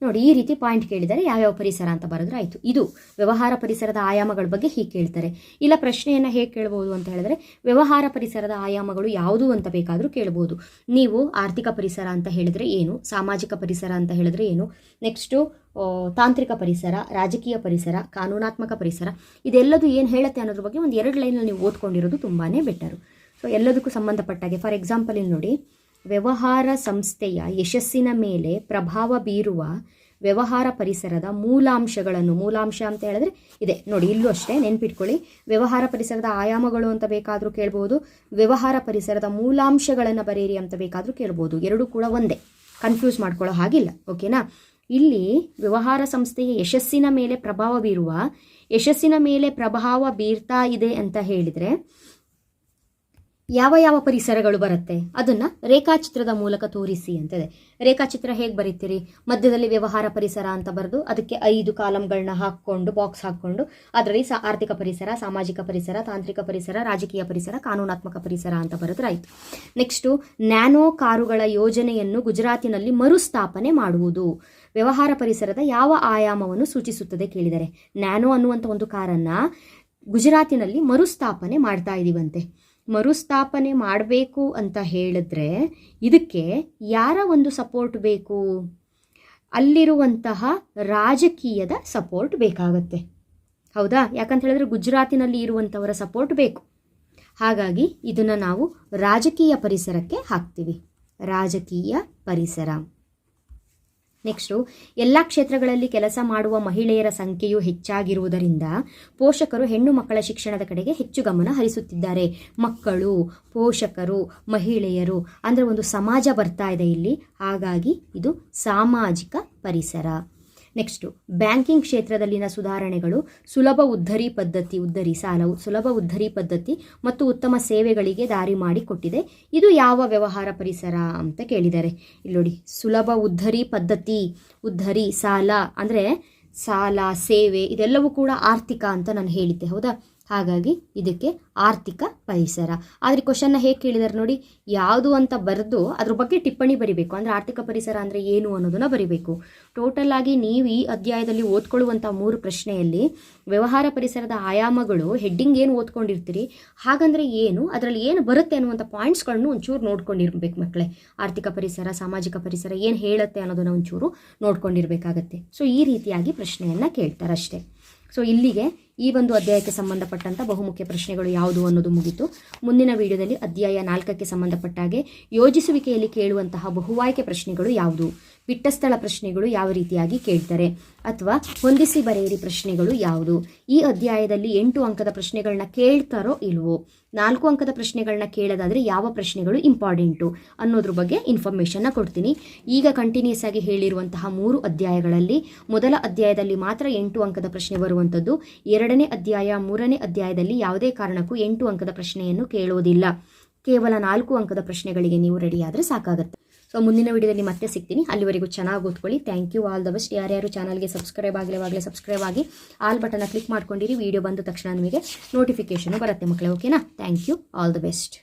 ನೋಡಿ, ಈ ರೀತಿ ಪಾಯಿಂಟ್ ಕೇಳಿದರೆ ಯಾವ್ಯಾವ ಪರಿಸರ ಅಂತ ಬರೆದ್ರೆ ಆಯಿತು. ಇದು ವ್ಯವಹಾರ ಪರಿಸರದ ಆಯಾಮಗಳ ಬಗ್ಗೆ ಹೀಗೆ ಕೇಳ್ತಾರೆ. ಇಲ್ಲ, ಪ್ರಶ್ನೆಯನ್ನು ಹೇಗೆ ಕೇಳ್ಬೋದು ಅಂತ ಹೇಳಿದ್ರೆ, ವ್ಯವಹಾರ ಪರಿಸರದ ಆಯಾಮಗಳು ಯಾವುದು ಅಂತ ಬೇಕಾದರೂ ಕೇಳ್ಬೋದು. ನೀವು ಆರ್ಥಿಕ ಪರಿಸರ ಅಂತ ಹೇಳಿದ್ರೆ ಏನು, ಸಾಮಾಜಿಕ ಪರಿಸರ ಅಂತ ಹೇಳಿದ್ರೆ ಏನು ನೆಕ್ಸ್ಟು ತಾಂತ್ರಿಕ ಪರಿಸರ, ರಾಜಕೀಯ ಪರಿಸರ, ಕಾನೂನಾತ್ಮಕ ಪರಿಸರ, ಇದೆಲ್ಲದೂ ಏನು ಹೇಳುತ್ತೆ ಅನ್ನೋದ್ರ ಬಗ್ಗೆ ಒಂದು ಎರಡು ಲೈನಲ್ಲಿ ನೀವು ಓದ್ಕೊಂಡಿರೋದು ತುಂಬಾ ಬೆಟರು ಸೊ ಎಲ್ಲದಕ್ಕೂ ಸಂಬಂಧಪಟ್ಟಾಗೆ ಫಾರ್ ಎಕ್ಸಾಂಪಲ್ ಇಲ್ಲಿ ನೋಡಿ ವ್ಯವಹಾರ ಸಂಸ್ಥೆಯ ಯಶಸ್ಸಿನ ಮೇಲೆ ಪ್ರಭಾವ ಬೀರುವ ವ್ಯವಹಾರ ಪರಿಸರದ ಮೂಲಾಂಶಗಳನ್ನು, ಮೂಲಾಂಶ ಅಂತ ಹೇಳಿದ್ರೆ ಇದೆ. ನೋಡಿ, ಇಲ್ಲೂ ಅಷ್ಟೇ ನೆನ್ಪಿಟ್ಕೊಳ್ಳಿ. ವ್ಯವಹಾರ ಪರಿಸರದ ಆಯಾಮಗಳು ಅಂತ ಬೇಕಾದರೂ ಕೇಳ್ಬೋದು. ವ್ಯವಹಾರ ಪರಿಸರದ ಮೂಲಾಂಶಗಳನ್ನು ಬರೆಯಿರಿ ಅಂತ ಬೇಕಾದರೂ ಕೇಳ್ಬೋದು. ಎರಡೂ ಕೂಡ ಒಂದೇ. ಕನ್ಫ್ಯೂಸ್ ಮಾಡ್ಕೊಳ್ಳೋ ಹಾಗಿಲ್ಲ. ಓಕೆನಾ ಇಲ್ಲಿ ವ್ಯವಹಾರ ಸಂಸ್ಥೆಯ ಯಶಸ್ಸಿನ ಮೇಲೆ ಪ್ರಭಾವ ಬೀರುವ, ಯಶಸ್ಸಿನ ಮೇಲೆ ಪ್ರಭಾವ ಬೀರ್ತಾ ಇದೆ ಅಂತ ಹೇಳಿದರೆ ಯಾವ ಯಾವ ಪರಿಸರಗಳು ಬರುತ್ತೆ? ಅದನ್ನ ರೇಖಾಚಿತ್ರದ ಮೂಲಕ ತೋರಿಸಿ ಅಂತಿದೆ ರೇಖಾಚಿತ್ರ ಹೇಗೆ ಬರೀತೀರಿ? ಮಧ್ಯದಲ್ಲಿ ವ್ಯವಹಾರ ಪರಿಸರ ಅಂತ ಬರೆದು ಅದಕ್ಕೆ ಐದು ಕಾಲಮ್ಗಳನ್ನ ಹಾಕ್ಕೊಂಡು ಬಾಕ್ಸ್ ಹಾಕ್ಕೊಂಡು, ಅದರಲ್ಲಿ ಸಾ, ಆರ್ಥಿಕ ಪರಿಸರ, ಸಾಮಾಜಿಕ ಪರಿಸರ, ತಾಂತ್ರಿಕ ಪರಿಸರ, ರಾಜಕೀಯ ಪರಿಸರ, ಕಾನೂನಾತ್ಮಕ ಪರಿಸರ ಅಂತ ಬರೆದ್ರೆ ಆಯಿತು. ನೆಕ್ಸ್ಟು ನ್ಯಾನೋ ಕಾರುಗಳ ಯೋಜನೆಯನ್ನು ಗುಜರಾತಿನಲ್ಲಿ ಮರುಸ್ಥಾಪನೆ ಮಾಡುವುದು. ವ್ಯವಹಾರ ಪರಿಸರದ ಯಾವ ಆಯಾಮವನ್ನು ಸೂಚಿಸುತ್ತದೆ ಕೇಳಿದರೆ, ನ್ಯಾನೋ ಅನ್ನುವಂಥ ಒಂದು ಕಾರನ್ನು ಗುಜರಾತಿನಲ್ಲಿ ಮರುಸ್ಥಾಪನೆ ಮಾಡ್ತಾ ಇದೀವಂತೆ. ಮರುಸ್ಥಾಪನೆ ಮಾಡಬೇಕು ಅಂತ ಹೇಳಿದ್ರೆ ಇದಕ್ಕೆ ಯಾರ ಒಂದು ಸಪೋರ್ಟ್ ಬೇಕು? ಅಲ್ಲಿರುವಂತಹ ರಾಜಕೀಯದ ಸಪೋರ್ಟ್ ಬೇಕಾಗತ್ತೆ. ಹೌದಾ? ಯಾಕಂತ ಹೇಳಿದ್ರೆ ಗುಜರಾತಿನಲ್ಲಿ ಇರುವಂಥವರ ಸಪೋರ್ಟ್ ಬೇಕು. ಹಾಗಾಗಿ ಇದನ್ನು ನಾವು ರಾಜಕೀಯ ಪರಿಸರಕ್ಕೆ ಹಾಕ್ತೀವಿ. ರಾಜಕೀಯ ಪರಿಸರ. ನೆಕ್ಸ್ಟು ಎಲ್ಲ ಕ್ಷೇತ್ರಗಳಲ್ಲಿ ಕೆಲಸ ಮಾಡುವ ಮಹಿಳೆಯರ ಸಂಖ್ಯೆಯು ಹೆಚ್ಚಾಗಿರುವುದರಿಂದ ಪೋಷಕರು ಹೆಣ್ಣು ಮಕ್ಕಳ ಶಿಕ್ಷಣದ ಕಡೆಗೆ ಹೆಚ್ಚು ಗಮನ ಹರಿಸುತ್ತಿದ್ದಾರೆ. ಮಕ್ಕಳು, ಪೋಷಕರು, ಮಹಿಳೆಯರು ಅಂದರೆ ಒಂದು ಸಮಾಜ ಬರ್ತಾ ಇದೆ ಇಲ್ಲಿ. ಹಾಗಾಗಿ ಇದು ಸಾಮಾಜಿಕ ಪರಿಸರ. ನೆಕ್ಸ್ಟು ಬ್ಯಾಂಕಿಂಗ್ ಕ್ಷೇತ್ರದಲ್ಲಿನ ಸುಧಾರಣೆಗಳು, ಸುಲಭ ಉದ್ದರಿ ಪದ್ಧತಿ ಉದ್ದರಿ ಸಾಲವು, ಸುಲಭ ಉದ್ದರಿ ಪದ್ಧತಿ ಮತ್ತು ಉತ್ತಮ ಸೇವೆಗಳಿಗೆ ದಾರಿ ಮಾಡಿಕೊಟ್ಟಿದೆ. ಇದು ಯಾವ ವ್ಯವಹಾರ ಪರಿಸರ ಅಂತ ಕೇಳಿದ್ದಾರೆ. ಇಲ್ಲಿ ನೋಡಿ, ಸುಲಭ ಉದ್ದರಿ ಪದ್ಧತಿ ಉದ್ದರಿ ಸಾಲ ಅಂದರೆ ಸಾಲ, ಸೇವೆ, ಇದೆಲ್ಲವೂ ಕೂಡ ಆರ್ಥಿಕ ಅಂತ ನಾನು ಹೇಳಿದ್ದೆ, ಹೌದಾ? ಹಾಗಾಗಿ ಇದಕ್ಕೆ ಆರ್ಥಿಕ ಪರಿಸರ. ಆದರೆ ಕ್ವಶನ್ನ ಹೇಗೆ ಕೇಳಿದಾರೆ ನೋಡಿ, ಯಾವುದು ಅಂತ ಬರೆದು ಅದ್ರ ಬಗ್ಗೆ ಟಿಪ್ಪಣಿ ಬರಿಬೇಕು. ಅಂದರೆ ಆರ್ಥಿಕ ಪರಿಸರ ಅಂದರೆ ಏನು ಅನ್ನೋದನ್ನು ಬರಿಬೇಕು. ಟೋಟಲ್ ಆಗಿ ನೀವು ಈ ಅಧ್ಯಾಯದಲ್ಲಿ ಓದ್ಕೊಳ್ಳುವಂಥ ಮೂರು ಪ್ರಶ್ನೆಯಲ್ಲಿ ವ್ಯವಹಾರ ಪರಿಸರದ ಆಯಾಮಗಳು ಹೆಡ್ಡಿಂಗ್ ಏನು ಓದ್ಕೊಂಡಿರ್ತೀರಿ, ಹಾಗಂದರೆ ಏನು, ಅದರಲ್ಲಿ ಏನು ಬರುತ್ತೆ ಅನ್ನುವಂಥ ಪಾಯಿಂಟ್ಸ್ಗಳನ್ನು ಒಂಚೂರು ನೋಡ್ಕೊಂಡಿರ್ಬೇಕು ಮಕ್ಕಳೇ ಆರ್ಥಿಕ ಪರಿಸರ, ಸಾಮಾಜಿಕ ಪರಿಸರ ಏನು ಹೇಳುತ್ತೆ ಅನ್ನೋದನ್ನು ಒಂಚೂರು ನೋಡ್ಕೊಂಡಿರ್ಬೇಕಾಗತ್ತೆ. ಸೊ ಈ ರೀತಿಯಾಗಿ ಪ್ರಶ್ನೆಯನ್ನು ಕೇಳ್ತಾರೆ ಅಷ್ಟೇ ಸೊ ಇಲ್ಲಿಗೆ ಈ ಒಂದು ಅಧ್ಯಾಯಕ್ಕೆ ಸಂಬಂಧಪಟ್ಟಂಥ ಬಹುಮುಖ್ಯ ಪ್ರಶ್ನೆಗಳು ಯಾವುದು ಅನ್ನೋದು ಮುಗಿತು. ಮುಂದಿನ ವಿಡಿಯೋದಲ್ಲಿ ಅಧ್ಯಾಯ ನಾಲ್ಕಕ್ಕೆ ಸಂಬಂಧಪಟ್ಟ ಹಾಗೆ ಯೋಜಿಸುವಿಕೆಯಲ್ಲಿ ಕೇಳುವಂತಹ ಬಹುವಾಯ್ಕೆ ಪ್ರಶ್ನೆಗಳು ಯಾವುದು? ಬಿಟ್ಟಸ್ಥಳ ಪ್ರಶ್ನೆಗಳು ಯಾವ ರೀತಿಯಾಗಿ ಕೇಳ್ತಾರೆ? ಅಥವಾ ಹೊಂದಿಸಿ ಬರೆಯಿರಿ ಪ್ರಶ್ನೆಗಳು ಯಾವುದು? ಈ ಅಧ್ಯಾಯದಲ್ಲಿ ಎಂಟು ಅಂಕದ ಪ್ರಶ್ನೆಗಳನ್ನ ಕೇಳ್ತಾರೋ ಇಲ್ವೋ? ನಾಲ್ಕು ಅಂಕದ ಪ್ರಶ್ನೆಗಳನ್ನ ಕೇಳೋದಾದ್ರೆ ಯಾವ ಪ್ರಶ್ನೆಗಳು ಇಂಪಾರ್ಟೆಂಟು ಅನ್ನೋದ್ರ ಬಗ್ಗೆ ಇನ್ಫಾರ್ಮೇಷನ್ನ ಕೊಡ್ತೀನಿ. ಈಗ ಕಂಟಿನ್ಯೂಸ್ ಆಗಿ ಹೇಳಿರುವಂತಹ ಮೂರು ಅಧ್ಯಾಯಗಳಲ್ಲಿ ಮೊದಲ ಅಧ್ಯಾಯದಲ್ಲಿ ಮಾತ್ರ ಎಂಟು ಅಂಕದ ಪ್ರಶ್ನೆ ಬರುವಂಥದ್ದು. ಎರಡನೇ ಅಧ್ಯಾಯ, ಮೂರನೇ ಅಧ್ಯಾಯದಲ್ಲಿ ಯಾವುದೇ ಕಾರಣಕ್ಕೂ ಎಂಟು ಅಂಕದ ಪ್ರಶ್ನೆಯನ್ನು ಕೇಳೋದಿಲ್ಲ. ಕೇವಲ ನಾಲ್ಕು ಅಂಕದ ಪ್ರಶ್ನೆಗಳಿಗೆ ನೀವು ರೆಡಿಯಾದರೆ ಸಾಕಾಗುತ್ತೆ. ಸೊ ಮುಂದಿನ ವಿಡಿಯೋದಲ್ಲಿ ಮತ್ತೆ ಸಿಗ್ತೀನಿ. ಅಲ್ಲಿವರೆಗೂ ಚೆನ್ನಾಗಿ ಓದ್ಕೊಳ್ಳಿ thank you all the best ಯಾರ್ಯಾರು ಚಾನಲ್ಗೆ ಸಬ್ಸ್ಕ್ರೈಬ್ ಆಗಲೇವಾಗಲೇ ಸಬ್ಸ್ಕ್ರೈಬ್ ಆಗಿ ಆಲ್ ಬಟನ್ನ ಕ್ಲಿಕ್ ಮಾಡ್ಕೊಂಡಿರಿ. ವಿಡಿಯೋ ಬಂದ ತಕ್ಷಣ ನಿಮಗೆ ನೋಟಿಫಿಕೇಶನ್ ಬರುತ್ತೆ ಮಕ್ಕಳೇ ಓಕೆನಾ thank you all the best